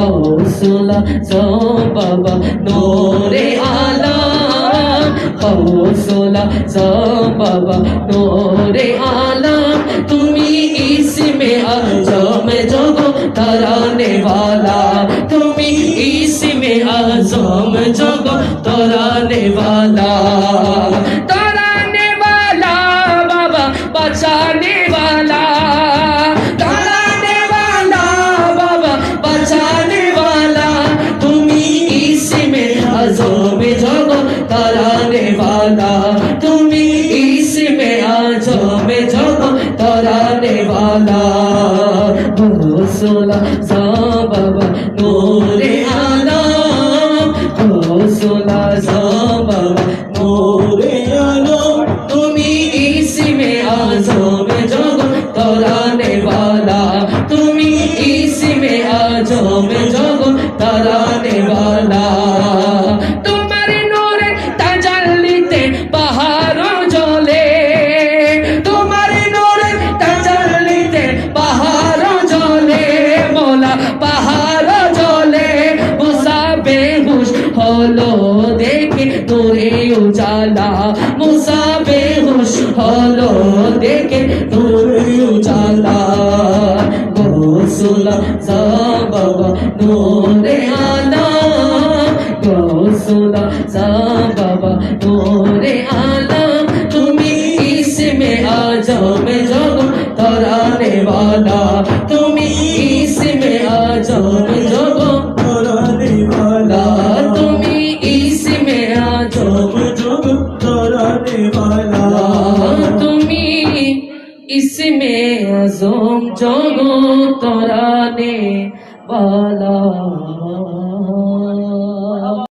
Hosula Zababa Nore Alam Hosula Zababa Nore Alam Tumi isme azam jogo tarane wala Tumi isme azam jogo tarane wala জগো তরানে वाला তুমি ইসমে আজম জগো তরানে वाला হোসলা সা বাবা নোরে আলা হোসলা সা বাবা নোরে আলা তুমি ইসমে আজম জগো তরানে वाला তুমি ইসমে আজম জগো তরানে वाला পাহাড় জ্বলে মুসা বেহুশ হলো দেখে তোরে উজালা। মুসা বেহুশ হলো দেখে তোরে উজালা। গোসুলা বাবা নোরে আলা। গোসুলা তুমি ইসমে আজম জগ তরানে वाला